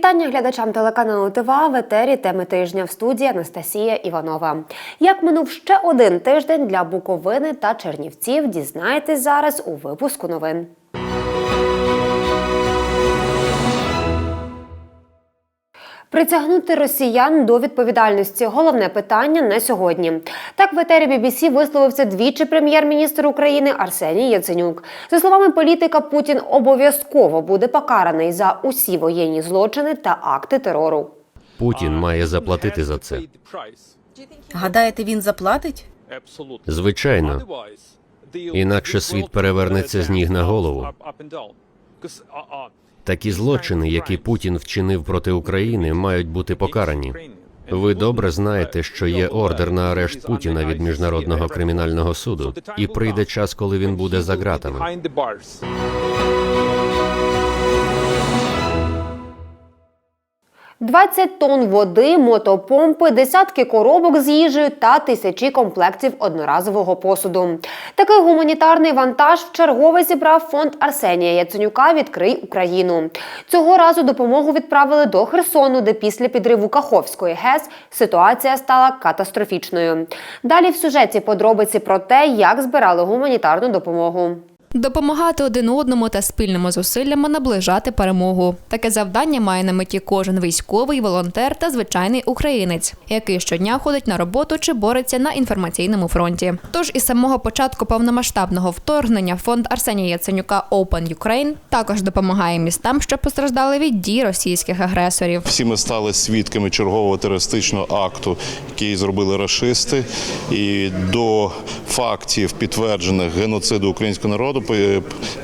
Вітання глядачам телеканалу ТВА в етері теми тижня в студії Анастасія Іванова. Як минув ще один тиждень для Буковини та Чернівців, дізнаєтесь зараз у випуску новин. Притягнути росіян до відповідальності головне питання на сьогодні. Так в етері BBC висловився двічі прем'єр-міністр України Арсеній Яценюк. За словами політика, Путін обов'язково буде покараний за усі воєнні злочини та акти терору. Путін має заплатити за це. Гадаєте, він заплатить? Звичайно. Інакше світ перевернеться з ніг на голову. Такі злочини, які Путін вчинив проти України, мають бути покарані. Ви добре знаєте, що є ордер на арешт Путіна від міжнародного кримінального суду, і прийде час, коли він буде за ґратами. 20 тонн води, мотопомпи, десятки коробок з їжею та тисячі комплектів одноразового посуду. Такий гуманітарний вантаж вчергове зібрав фонд Арсенія Яценюка Відкрий Україну. Цього разу допомогу відправили до Херсону, де після підриву Каховської ГЕС ситуація стала катастрофічною. Далі в сюжеті подробиці про те, як збирали гуманітарну допомогу. Допомагати один одному та спільними зусиллями наближати перемогу. Таке завдання має на меті кожен військовий, волонтер та звичайний українець, який щодня ходить на роботу чи бореться на інформаційному фронті. Тож із самого початку повномасштабного вторгнення фонд Арсенія Яценюка Open Ukraine також допомагає містам, що постраждали від дій російських агресорів. Всі ми стали свідками чергового терористичного акту, який зробили рашисти. І до фактів підтверджених геноциду українського народу по-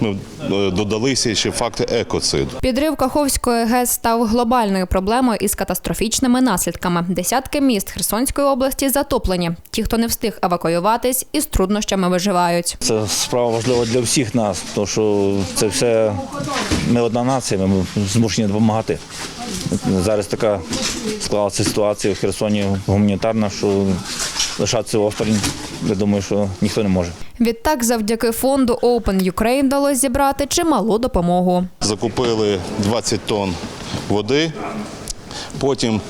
ми е, додалися ще факти екоциду. Підрив Каховської ГЕС став глобальною проблемою із катастрофічними наслідками. Десятки міст Херсонської області затоплені. Ті, хто не встиг евакуюватись, із труднощами виживають. Це справа важлива для всіх нас, тому що це все ми одна нація, ми змушені допомагати. Зараз така склалася ситуація в Херсоні гуманітарна, що лишатися осторонь, я думаю, що ніхто не може. Відтак, завдяки фонду Open Ukraine вдалося зібрати чималу допомогу. Закупили 20 тонн води. Потім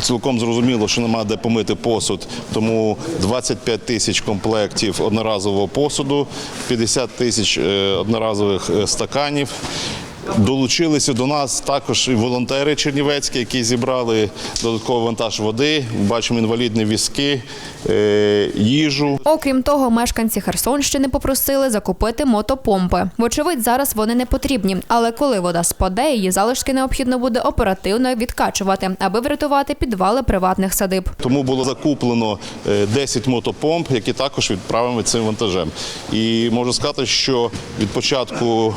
цілком зрозуміло, що нема де помити посуд, тому 25 тисяч комплектів одноразового посуду, 50 тисяч е, одноразових е, стаканів. Долучилися до нас також і волонтери чернівецькі, які зібрали додатковий вантаж води. Бачимо інвалідні візки, е, їжу. Окрім того, мешканці Херсонщини попросили закупити мотопомпи. Вочевидь, зараз вони не потрібні, але коли вода спаде, її залишки необхідно буде оперативно відкачувати, аби врятувати підвали приватних садиб. Тому було закуплено е, 10 мотопомп, які також відправимо цим вантажем. І можу сказати, що від початку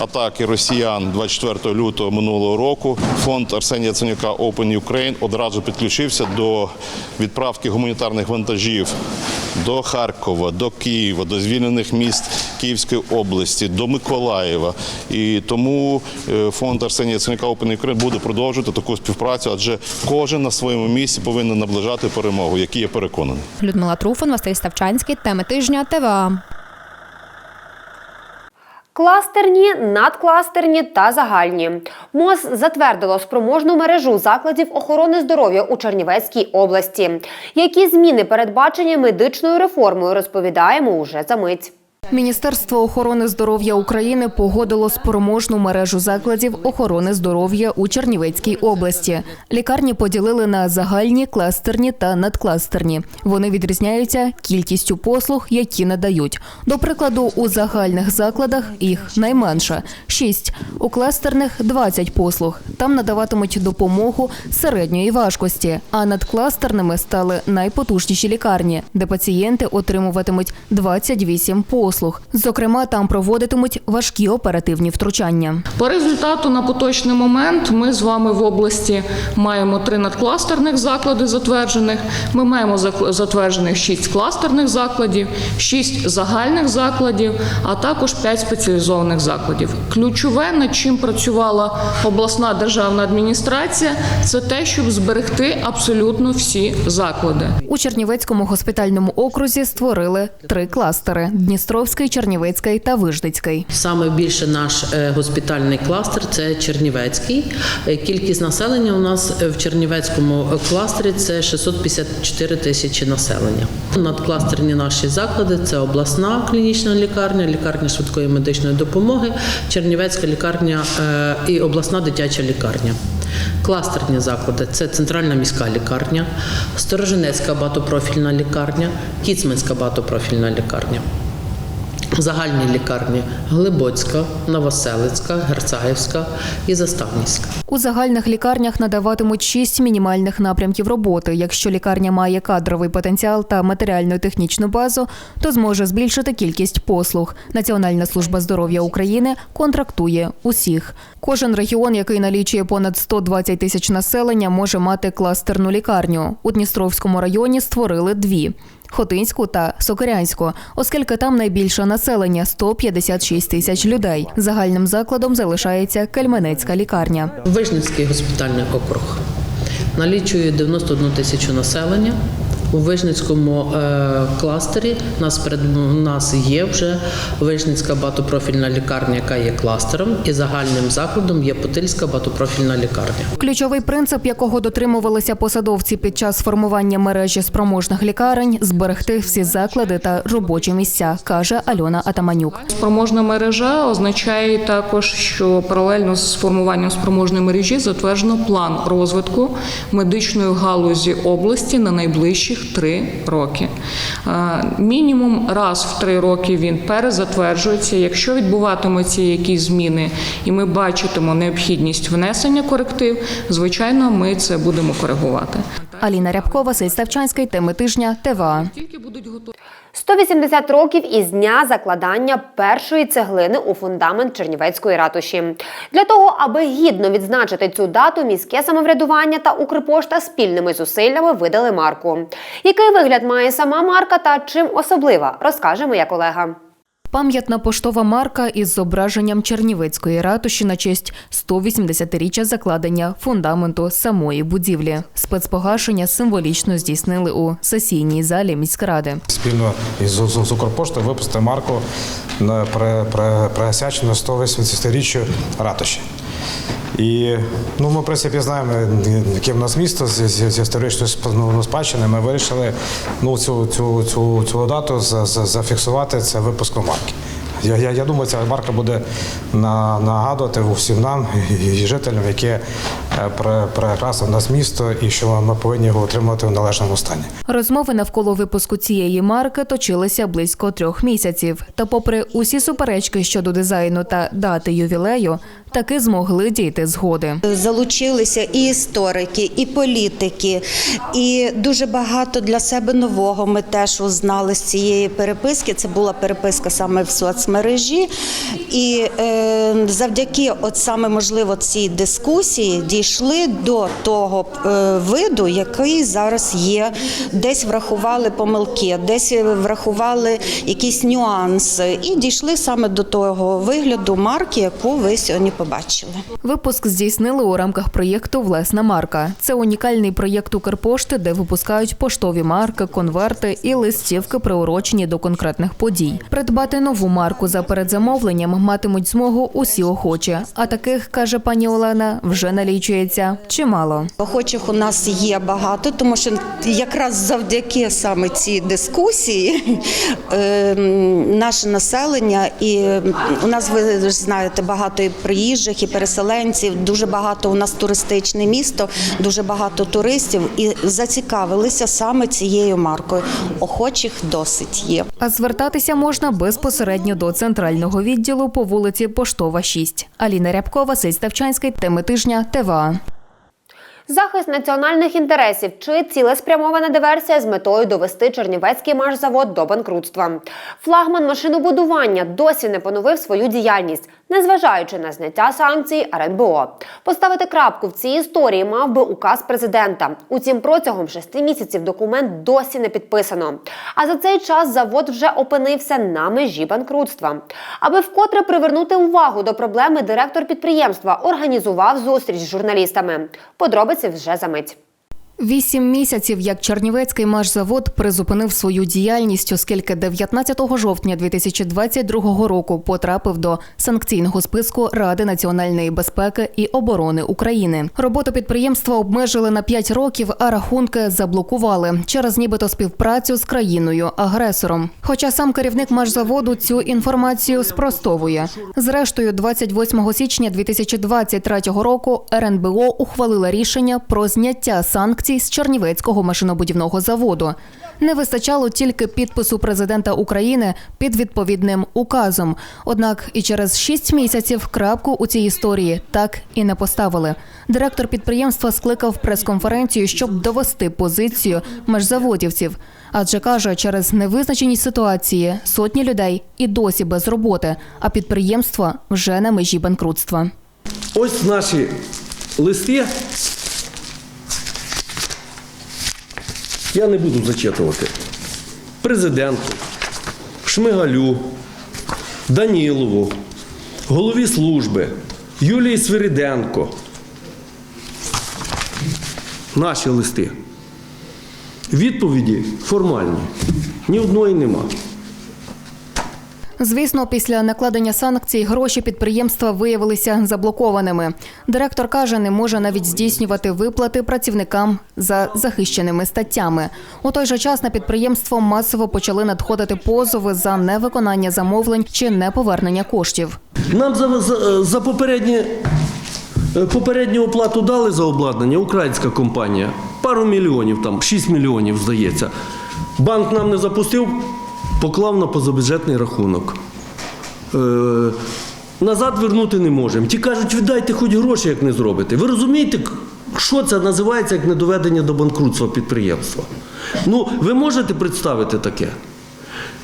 атаки росіян 24 лютого минулого року фонд Арсенія Яценюка Open Ukraine одразу підключився до відправки гуманітарних вантажів до Харкова, до Києва, до звільнених міст Київської області, до Миколаєва. І тому е, фонд Арсенія Яценюка Open Ukraine буде продовжувати таку співпрацю, адже кожен на своєму місці повинен наближати перемогу, які я переконаний. Людмила Труфан, Василь Ставчанський, теми тижня ТВА. Кластерні, надкластерні та загальні. МОЗ затвердило спроможну мережу закладів охорони здоров'я у Чернівецькій області. Які зміни передбачені медичною реформою, розповідаємо уже за мить. Міністерство охорони здоров'я України погодило спроможну мережу закладів охорони здоров'я у Чернівецькій області. Лікарні поділили на загальні, кластерні та надкластерні. Вони відрізняються кількістю послуг, які надають. До прикладу, у загальних закладах їх найменше 6, у кластерних 20 послуг. Там надаватимуть допомогу середньої важкості. А над кластерними стали найпотужніші лікарні, де пацієнти отримуватимуть 28 послуг. Зокрема, там проводитимуть важкі оперативні втручання. По результату на поточний момент ми з вами в області маємо три надкластерних заклади затверджених. Ми маємо затверджених шість кластерних закладів, шість загальних закладів, а також п'ять спеціалізованих закладів. Ключове, над чим працювала обласна державна адміністрація, це те, щоб зберегти абсолютно всі заклади. У Чернівецькому госпітальному окрузі створили три кластери: Дністровський, Удністровський, Чернівецький та Вижницький. Саме більше наш е, госпітальний кластер це Чернівецький. Е, Кількість населення у нас в Чернівецькому кластері це 654 тисячі населення. Надкластерні наші заклади це обласна клінічна лікарня, лікарня швидкої медичної допомоги, Чернівецька лікарня е, і обласна дитяча лікарня. Кластерні заклади це центральна міська лікарня, Сторожинецька багатопрофільна лікарня, Кіцманська багатопрофільна лікарня. Загальні лікарні Глибоцька, Новоселицька, Герцаївська і Заставнівська. У загальних лікарнях надаватимуть шість мінімальних напрямків роботи. Якщо лікарня має кадровий потенціал та матеріально-технічну базу, то зможе збільшити кількість послуг. Національна служба здоров'я України контрактує усіх. Кожен регіон, який налічує понад 120 тисяч населення, може мати кластерну лікарню. У Дністровському районі створили дві. Хотинську та Сокирянську, оскільки там найбільше населення 156 тисяч людей. Загальним закладом залишається Кельменецька лікарня. Вижницький госпітальний округ налічує 91 тисячу населення. У Вижницькому е, кластері нас перед у нас є вже Вижницька багатопрофільна лікарня, яка є кластером, і загальним закладом є Потильська багатопрофільна лікарня. Ключовий принцип, якого дотримувалися посадовці під час формування мережі спроможних лікарень зберегти всі заклади та робочі місця, каже Альона Атаманюк. Спроможна мережа означає також, що паралельно з формуванням спроможної мережі затверджено план розвитку медичної галузі області на найближчих три роки. Мінімум раз в три роки він перезатверджується. Якщо відбуватимуться якісь зміни, і ми бачитимо необхідність внесення коректив, звичайно, ми це будемо коригувати. Аліна Рябкова, Василь Ставчанський, теми тижня, ТВА. Тільки будуть готові. 180 років із дня закладання першої цеглини у фундамент Чернівецької ратуші. Для того, аби гідно відзначити цю дату, міське самоврядування та Укрпошта спільними зусиллями видали марку. Який вигляд має сама марка та чим особлива, розкаже моя колега. Пам'ятна поштова марка із зображенням Чернівецької ратуші на честь 180-річчя закладення фундаменту самої будівлі. Спецпогашення символічно здійснили у сесійній залі міськради. Спільно із Укрпоштою випустили марку на при, при, присвячену 180-річчю ратуші. І ну, ми, в принципі, знаємо, яке в нас місто з, історичною сп- ну, спадщиною. Ми вирішили ну, цю, цю, цю, цю дату за, за, зафіксувати це випуском марки. Я, я, я думаю, ця марка буде на, нагадувати усім нам і, і жителям, яке е, при- прекрасне в нас місто, і що ми повинні його отримати в належному стані. Розмови навколо випуску цієї марки точилися близько трьох місяців. Та, попри усі суперечки щодо дизайну та дати ювілею, таки змогли дійти згоди. Залучилися і історики, і політики, і дуже багато для себе нового ми теж узнали з цієї переписки. Це була переписка саме в соцмережі. І е, завдяки, от саме можливо, цій дискусії дійшли до того е, виду, який зараз є. Десь врахували помилки, десь врахували якісь нюанси, і дійшли саме до того вигляду марки, яку ви сьогодні побачили. Випуск здійснили у рамках проєкту Власна марка. Це унікальний проєкт Укрпошти, де випускають поштові марки, конверти і листівки, приурочені до конкретних подій. Придбати нову марку за передзамовленням матимуть змогу усі охочі. А таких каже пані Олена, вже налічується чимало. Охочих у нас є багато, тому що якраз завдяки саме цій дискусії е, наше населення і у нас ви ж знаєте багато і приїжджих, і переселенців. Дуже багато у нас туристичне місто, дуже багато туристів і зацікавилися саме цією маркою. Охочих досить є. А звертатися можна безпосередньо до центрального відділу по вулиці Поштова, 6. Аліна Рябкова, Василь Ставчанський, теми тижня, ТВА. Захист національних інтересів чи цілеспрямована диверсія з метою довести Чернівецький машзавод до банкрутства. Флагман машинобудування досі не поновив свою діяльність, незважаючи на зняття санкцій РНБО. Поставити крапку в цій історії мав би указ президента. Утім, протягом шести місяців документ досі не підписано. А за цей час завод вже опинився на межі банкрутства. Аби вкотре привернути увагу до проблеми, директор підприємства організував зустріч з журналістами. Подробиці вже за мить. Вісім місяців, як Чернівецький машзавод призупинив свою діяльність, оскільки 19 жовтня 2022 року потрапив до санкційного списку Ради національної безпеки і оборони України. Роботу підприємства обмежили на 5 років, а рахунки заблокували через нібито співпрацю з країною-агресором. Хоча сам керівник машзаводу цю інформацію спростовує. Зрештою, 28 січня 2023 року РНБО ухвалила рішення про зняття санкцій з Чернівецького машинобудівного заводу. Не вистачало тільки підпису президента України під відповідним указом. Однак і через шість місяців крапку у цій історії так і не поставили. Директор підприємства скликав прес-конференцію, щоб довести позицію межзаводівців. Адже каже, через невизначеність ситуації сотні людей і досі без роботи, а підприємства вже на межі банкрутства. Ось наші листи. Я не буду зачитувати. Президенту, Шмигалю, Данілову, голові служби, Юлії Свириденко. Наші листи. Відповіді формальні. Ні одної нема. Звісно, після накладення санкцій гроші підприємства виявилися заблокованими. Директор каже, не може навіть здійснювати виплати працівникам за захищеними статтями. У той же час на підприємство масово почали надходити позови за невиконання замовлень чи неповернення коштів. Нам за, за, за попередні, е, попередню оплату дали за обладнання українська компанія. Пару мільйонів, там 6 мільйонів, здається. Банк нам не запустив, поклав на позабюджетний рахунок. Е, назад вернути не можемо. Ті кажуть, віддайте хоч гроші, як не зробите. Ви розумієте, що це називається як недоведення до банкрутства підприємства? Ну, ви можете представити таке?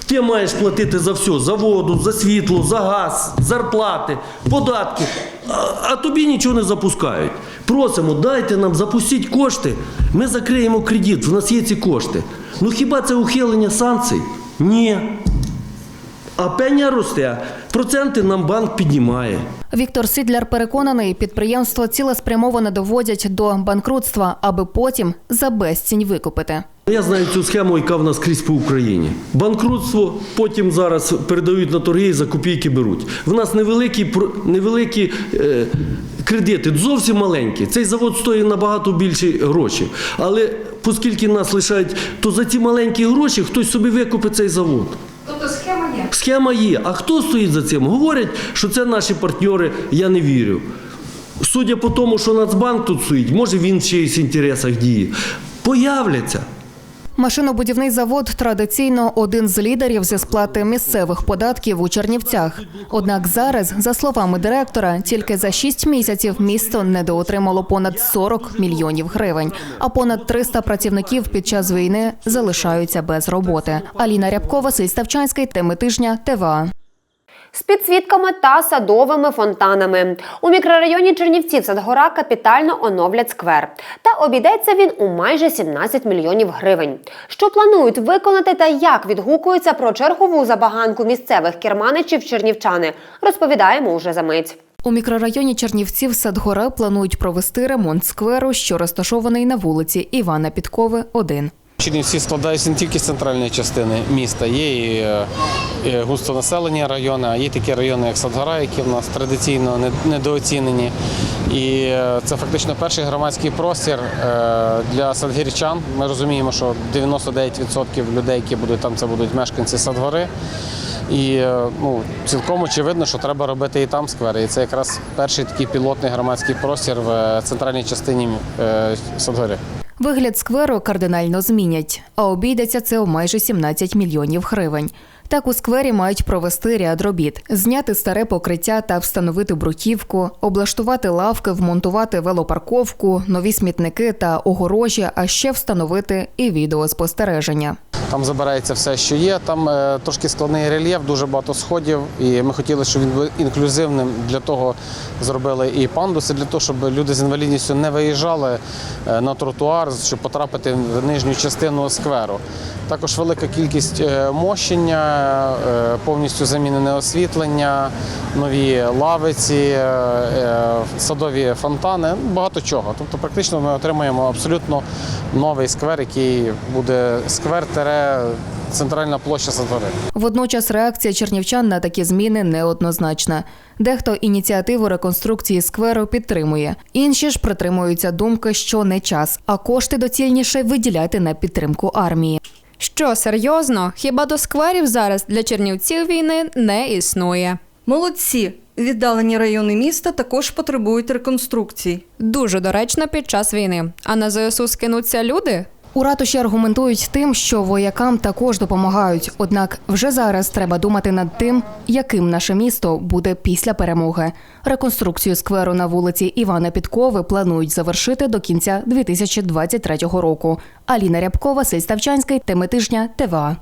Ти маєш платити за все: за воду, за світло, за газ, зарплати, податки. А, а тобі нічого не запускають. Просимо, дайте нам, запустіть кошти. Ми закриємо кредит, в нас є ці кошти. Ну хіба це ухилення санкцій? Ні. А пеня росте, проценти нам банк піднімає. Віктор Сідляр переконаний, підприємство цілеспрямовано доводять до банкрутства, аби потім за безцінь викупити. Я знаю цю схему, яка в нас скрізь по Україні. Банкрутство потім зараз передають на торги і за копійки беруть. В нас невеликі, невеликі е, кредити, зовсім маленькі. Цей завод стоїть набагато більше гроші. Але оскільки нас лишають, то за ці маленькі гроші хтось собі викупить цей завод. Тобто схема є. Схема є. А хто стоїть за цим? Говорять, що це наші партнери, я не вірю. Судя по тому, що Нацбанк тут стоїть, може він в чиїсь інтересах діє. Появляться. Машинобудівний завод традиційно один з лідерів зі сплати місцевих податків у Чернівцях. Однак зараз, за словами директора, тільки за 6 місяців місто недоотримало понад 40 мільйонів гривень, а понад 300 працівників під час війни залишаються без роботи. Аліна Рябкова, Василь теми тижня, ТВА. З підсвітками та садовими фонтанами. У мікрорайоні Чернівців Садгора капітально оновлять сквер. Та обійдеться він у майже 17 мільйонів гривень. Що планують виконати та як відгукуються про чергову забаганку місцевих керманичів чернівчани, розповідаємо уже за мить. У мікрорайоні Чернівців Садгора планують провести ремонт скверу, що розташований на вулиці Івана Підкови, 1. Чернівці складаються не тільки з центральної частини міста, є і, е, густонаселені райони, а є такі райони, як Садгора, які в нас традиційно недооцінені. І е, це фактично перший громадський простір е, для садгірчан. Ми розуміємо, що 99% людей, які будуть там, це будуть мешканці Садгори. І ну, цілком очевидно, що треба робити і там сквери. І це якраз перший такий пілотний громадський простір в центральній частині Садгори. Вигляд скверу кардинально змінять, а обійдеться це у майже 17 мільйонів гривень. Так у сквері мають провести ряд робіт: зняти старе покриття та встановити бруківку, облаштувати лавки, вмонтувати велопарковку, нові смітники та огорожі, а ще встановити і відеоспостереження. Там забирається все, що є. Там е, трошки складний рельєф, дуже багато сходів. І ми хотіли, щоб він був інклюзивним. Для того зробили і пандуси, для того, щоб люди з інвалідністю не виїжджали е, на тротуар, щоб потрапити в нижню частину скверу. Також велика кількість е, мощення, е, повністю замінене освітлення, нові лавиці, е, е, садові фонтани, ну, багато чого. Тобто, практично ми отримаємо абсолютно новий сквер, який буде сквер тере центральна площа Садори. Водночас реакція чернівчан на такі зміни неоднозначна. Дехто ініціативу реконструкції скверу підтримує. Інші ж притримуються думки, що не час, а кошти доцільніше виділяти на підтримку армії. Що серйозно, хіба до скверів зараз для чернівців війни не існує? Молодці! Віддалені райони міста також потребують реконструкцій. Дуже доречно під час війни. А на ЗСУ скинуться люди? У ратуші аргументують тим, що воякам також допомагають. Однак вже зараз треба думати над тим, яким наше місто буде після перемоги. Реконструкцію скверу на вулиці Івана Підкови планують завершити до кінця 2023 року. Аліна Рябкова, Василь Ставчанський, тижня, ТВА.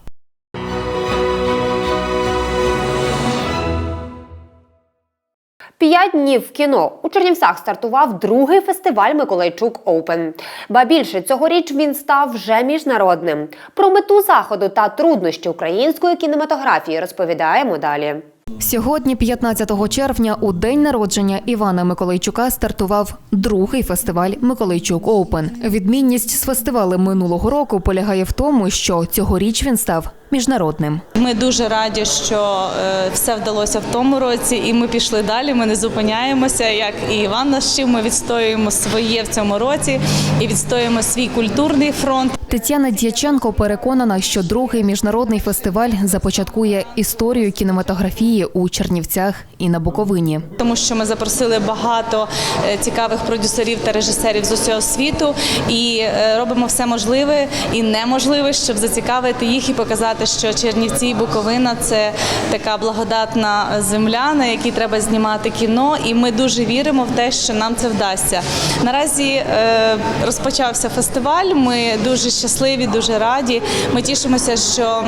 П'ять днів в кіно у Чернівцях стартував другий фестиваль Миколайчук Оупен. Ба більше цьогоріч він став вже міжнародним. Про мету заходу та труднощі української кінематографії розповідаємо далі. Сьогодні, 15 червня, у день народження Івана Миколайчука стартував другий фестиваль Миколайчук Оупен. Відмінність з фестивалем минулого року полягає в тому, що цьогоріч він став міжнародним. Ми дуже раді, що е, все вдалося в тому році, і ми пішли далі. Ми не зупиняємося. Як і Іван вчив, ми відстоюємо своє в цьому році і відстоюємо свій культурний фронт. Тетяна Дяченко переконана, що другий міжнародний фестиваль започаткує історію кінематографії у Чернівцях і на Буковині. Тому що ми запросили багато е, цікавих продюсерів та режисерів з усього світу і е, робимо все можливе і неможливе, щоб зацікавити їх і показати, що Чернівці і Буковина це така благодатна земля, на якій треба знімати кіно. І ми дуже віримо в те, що нам це вдасться. Наразі е, розпочався фестиваль. Ми дуже щасливі, дуже раді. Ми тішимося, що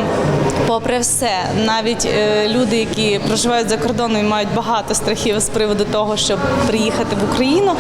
попри все, навіть е, люди, які проживають за кордоном і мають багато страхів з приводу того, щоб приїхати в Україну.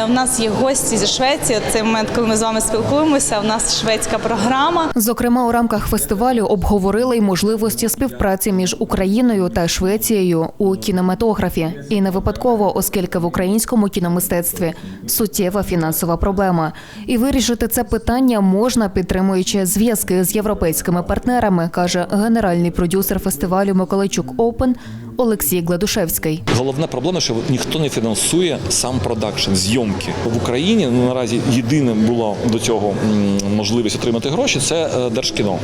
е, У нас є гості зі Швеції. Цей момент, коли ми з вами спілкуємося. У нас шведська програма. Зокрема, у рамках фестивалю обговорили й можливості співпраці між Україною та Швецією у кінематографі. І не випадково, оскільки в українському кіномистецтві суттєва фінансова проблема. І вирішити це питання можна, підтримуючи зв'язки з європейськими партнерами, каже генеральний продюсер фестивалю Миколайчук Оупен Олексій Гладушевський. Головна проблема, що ніхто не фінансує сам продакшн, зйомки в Україні. Ну наразі єдине було до цього можливість отримати гроші. Це е, держкіно.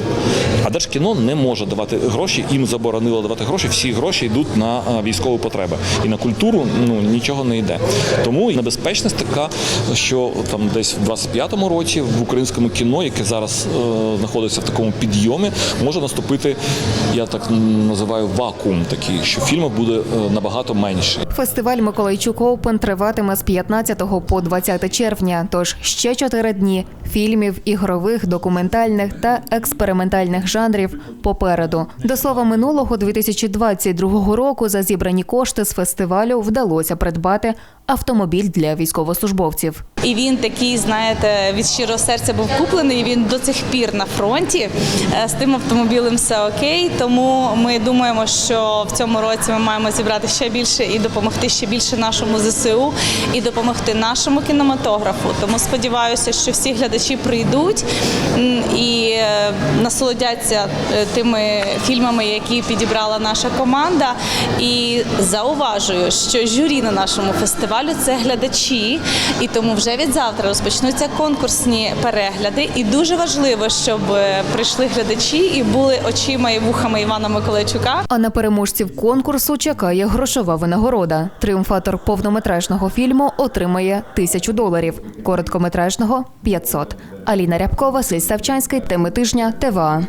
А держкіно не може давати гроші. Їм заборонило давати гроші. Всі гроші йдуть на е, військові потреби. І на культуру ну нічого не йде. Тому небезпечність така, що там десь в 25-му році в українському кіно, яке зараз е, знаходиться в такому підйомі, може наступити, я так називаю вакуум такий, що фільмів буде е, набагато менше. Фестиваль Миколайчук Оупен триватиме з 15 по 20 червня. Тож ще чотири дні фільмів, ігрових, документальних та експериментальних жанрів попереду. До слова, минулого 2022 року за зібрані кошти з фестивалю вдалося придбати автомобіль для військовослужбовців. І він такий, знаєте, від щирого серця був куплений. і Він до цих пір на фронті. Е, З тим автомобілем все окей. Тому ми думаємо, що в цьому році ми маємо зібрати ще більше і допомогти ще більше нашому ЗСУ і допомогти нашому кінематографу. Тому сподіваюся, що всі глядачі прийдуть і е, насолодяться е, тими фільмами, які підібрала наша команда. І зауважую, що журі на нашому фестивалю це глядачі, і тому вже від завтра розпочнуться конкурсні перегляди. І дуже важливо, щоб е, прийшли глядачі і були очима і вухами Івана Миколайчука. А на переможців конкурсу чекає грошова винагорода. Тріумфатор повнометражного фільму отримає тисячу доларів, короткометражного 500. Аліна Рябкова, Василь Савчанський. теми тижня, ТВА.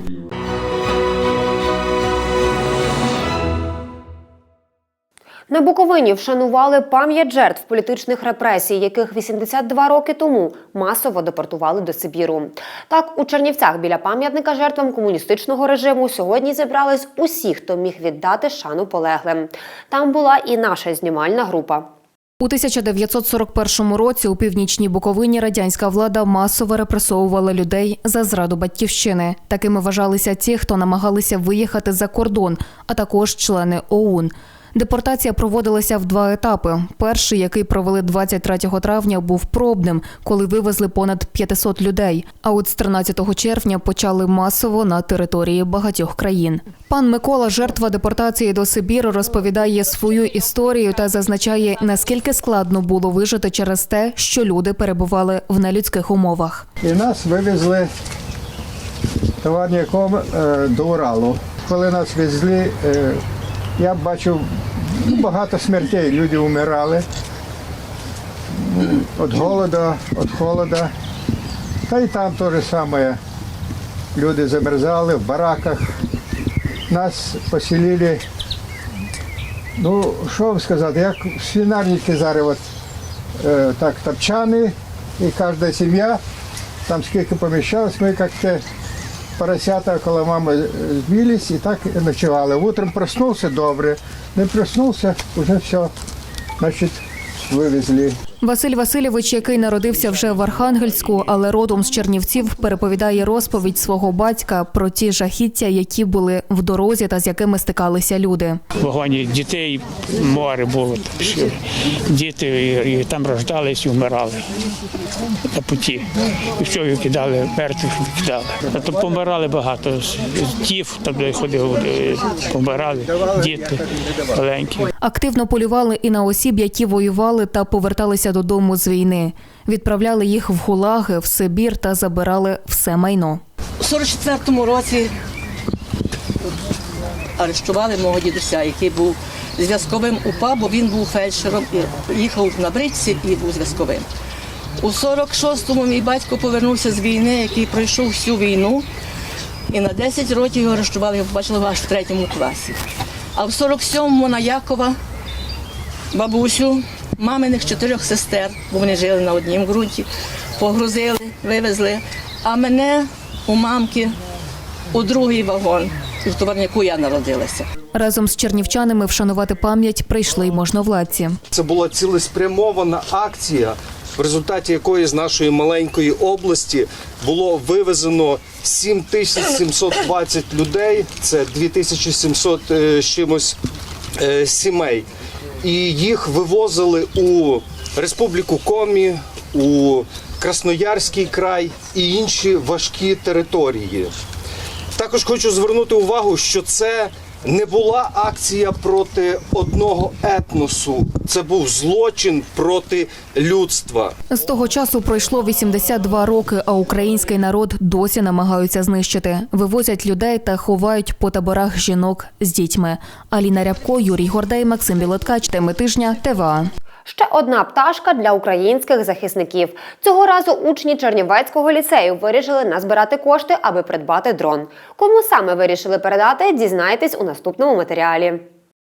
На Буковині вшанували пам'ять жертв політичних репресій, яких 82 роки тому масово депортували до Сибіру. Так, у Чернівцях біля пам'ятника жертвам комуністичного режиму сьогодні зібрались усі, хто міг віддати шану полеглим. Там була і наша знімальна група. У 1941 році у північній Буковині радянська влада масово репресовувала людей за зраду батьківщини. Такими вважалися ті, хто намагалися виїхати за кордон, а також члени ОУН. Депортація проводилася в два етапи. Перший, який провели 23 травня, був пробним, коли вивезли понад 500 людей. А от з 13 червня почали масово на території багатьох країн. Пан Микола, жертва депортації до Сибіру, розповідає свою історію та зазначає, наскільки складно було вижити через те, що люди перебували в нелюдських умовах. І нас вивезли товарником е, до Уралу. Коли нас везли, е, я бачив ну, багато смертей. Люди вмирали від голоду, від холода. Та й там те саме. Люди замерзали в бараках. Нас поселили, ну, що вам сказати, як свинарники зараз, от, е, так, топчани, і кожна сім'я там скільки поміщалось, ми як те поросята коло мами збились і так ночували. Утром проснувся добре, не проснувся, вже все, значить, вивезли. Василь Васильович, який народився вже в Архангельську, але родом з Чернівців, переповідає розповідь свого батька про ті жахіття, які були в дорозі та з якими стикалися люди. В вагоні дітей море було. Діти і, там рождались і вмирали на путі. І все, кидали, мертвих кидали. А то помирали багато. З там де ходив, е, помирали, діти маленькі. Активно полювали і на осіб, які воювали та поверталися додому з війни. Відправляли їх в гулаги, в Сибір та забирали все майно. У 44-му році арештували мого дідуся, який був зв'язковим УПА, бо він був фельдшером і їхав на бричці і був зв'язковим. У 46-му мій батько повернувся з війни, який пройшов всю війну, і на 10 років його арештували, я побачила аж в третьому класі. А в 47-му на Якова бабусю, маминих чотирьох сестер, бо вони жили на однім ґрунті, погрузили, вивезли. А мене у мамки у другий вагон, в товарняку я народилася. Разом з чернівчанами вшанувати пам'ять прийшли й можновладці. Це була цілеспрямована акція, в результаті якої з нашої маленької області було вивезено 7720 людей, це 2700 е, з чимось е, сімей. І їх вивозили у Республіку Комі, у Красноярський край і інші важкі території. Також хочу звернути увагу, що це не була акція проти одного етносу, це був злочин проти людства. З того часу пройшло 82 роки, а український народ досі намагаються знищити. Вивозять людей та ховають по таборах жінок з дітьми. Аліна Рябко, Юрій Гордей, Максим Білоткач. Теми тижня. ТВА. Ще одна пташка для українських захисників. Цього разу учні Чернівецького ліцею вирішили назбирати кошти, аби придбати дрон. Кому саме вирішили передати, дізнайтесь у наступному матеріалі.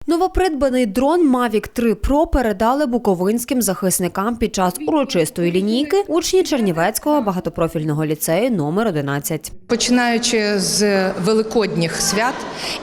Новопридбаний дрон Mavic 3 Pro передали буковинським захисникам під час урочистої лінійки учні Чернівецького багатопрофільного ліцею номер 11. Починаючи з великодніх свят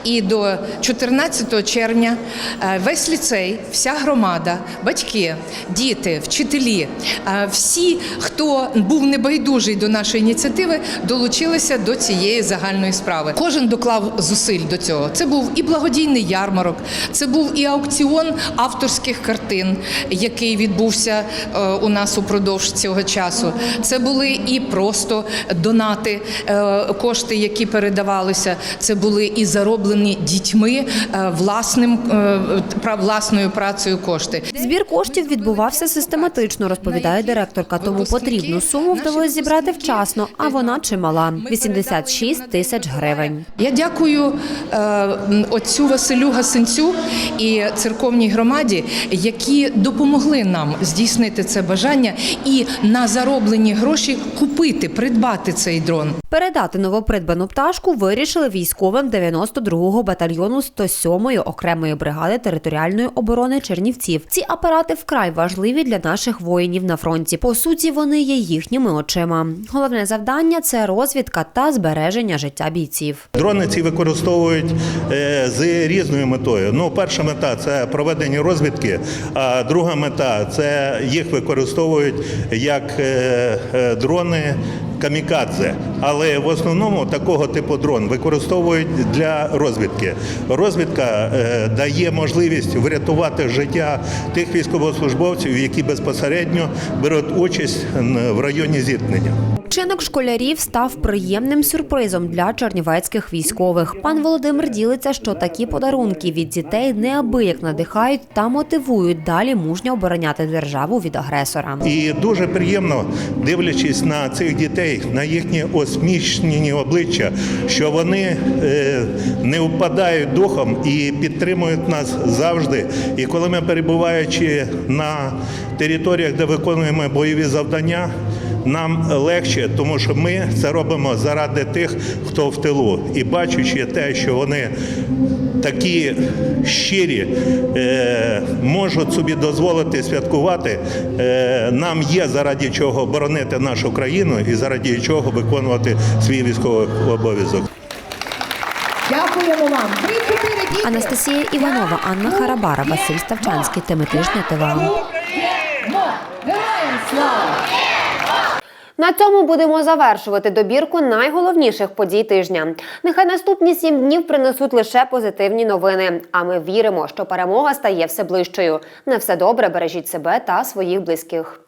і до 14 червня е, весь ліцей, вся громада, батьки, діти, вчителі, е, всі, хто був небайдужий до нашої ініціативи, долучилися до цієї загальної справи. Кожен доклав зусиль до цього. Це був і благодійний ярмарок, це був і аукціон авторських картин, який відбувся е, у нас упродовж цього часу. Це були і просто донати, е, кошти, які передавалися. Це були і зароблені дітьми е, власним власною працею кошти. Збір коштів відбувався систематично, розповідає директорка. Тому потрібну суму вдалося зібрати вчасно, а вона чимала 86 тисяч гривень. Я дякую м, отцю Василю Гасенцю і церковній громаді, які допомогли нам здійснити це бажання і на зароблені гроші купити, придбати цей дрон. Передати новопридбану пташку вирішили військовим 92-го батальйону 107-ї окремої бригади територіальної оборони Чернівців. Ці апарати вкрай важливі для наших воїнів на фронті. По суті, вони є їхніми очима. Головне завдання це розвідка та збереження життя бійців. Дрони ці використовують е, з різною метою. Ну, перша мета це проведення розвідки, а друга мета це їх використовують як е, е, дрони. Камікадзе, але в основному такого типу дрон використовують для розвідки. Розвідка е, дає можливість врятувати життя тих військовослужбовців, які безпосередньо беруть участь в районі зіткнення. Вчинок школярів став приємним сюрпризом для чернівецьких військових. Пан Володимир ділиться, що такі подарунки від дітей неабияк надихають та мотивують далі мужньо обороняти державу від агресора. І дуже приємно, дивлячись на цих дітей, на їхні осмішні обличчя, що вони е, не впадають духом і підтримують нас завжди. І коли ми перебуваючи на територіях, де виконуємо бойові завдання. Нам легше, тому що ми це робимо заради тих, хто в тилу, і бачачи те, що вони такі щирі, е, можуть собі дозволити святкувати. Е, нам є заради чого боронити нашу країну і заради чого виконувати свій військовий обов'язок. Дякуємо вам. Анастасія Іванова, Анна Харабара, Василь Ставчанський, теми тижня ТВА. На цьому будемо завершувати добірку найголовніших подій тижня. Нехай наступні сім днів принесуть лише позитивні новини. А ми віримо, що перемога стає все ближчою. Не все добре, бережіть себе та своїх близьких.